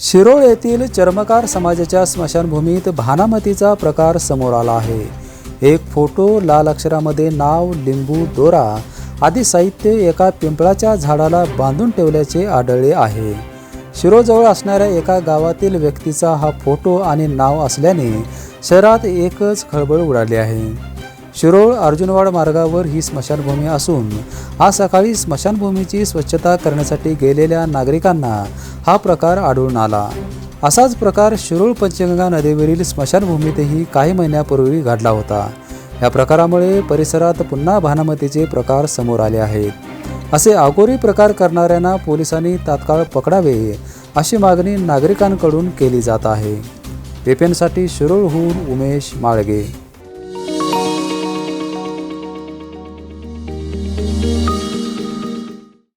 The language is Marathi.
शिरोळ येथील चर्मकार समाजाच्या स्मशानभूमीत भानामतीचा प्रकार समोर आला आहे. एक फोटो लाल अक्षरामध्ये नाव लिंबू दोरा आदी साहित्य एका पिंपळाच्या झाडाला बांधून ठेवल्याचे आढळले आहे. शिरोजवळ असणाऱ्या एका गावातील व्यक्तीचा हा फोटो आणि नाव असल्याने शहरात एकच खळबळ उडाली आहे. शिरोळ अर्जुनवाड मार्गावर ही स्मशानभूमी असून आज सकाळी स्मशानभूमीची स्वच्छता करण्यासाठी गेलेल्या नागरिकांना हा प्रकार आढळून आला. असाच प्रकार शिरूळ पंचगंगा नदीवरील स्मशानभूमीतही काही महिन्यापूर्वी घडला होता. या प्रकारामुळे परिसरात पुन्हा भानामतीचे प्रकार समोर आले आहेत. असे अघोरी प्रकार करणाऱ्यांना पोलिसांनी तात्काळ पकडावे अशी मागणी नागरिकांकडून केली जात आहे. पेपेनसाठी शिरूळहून उमेश माळगे.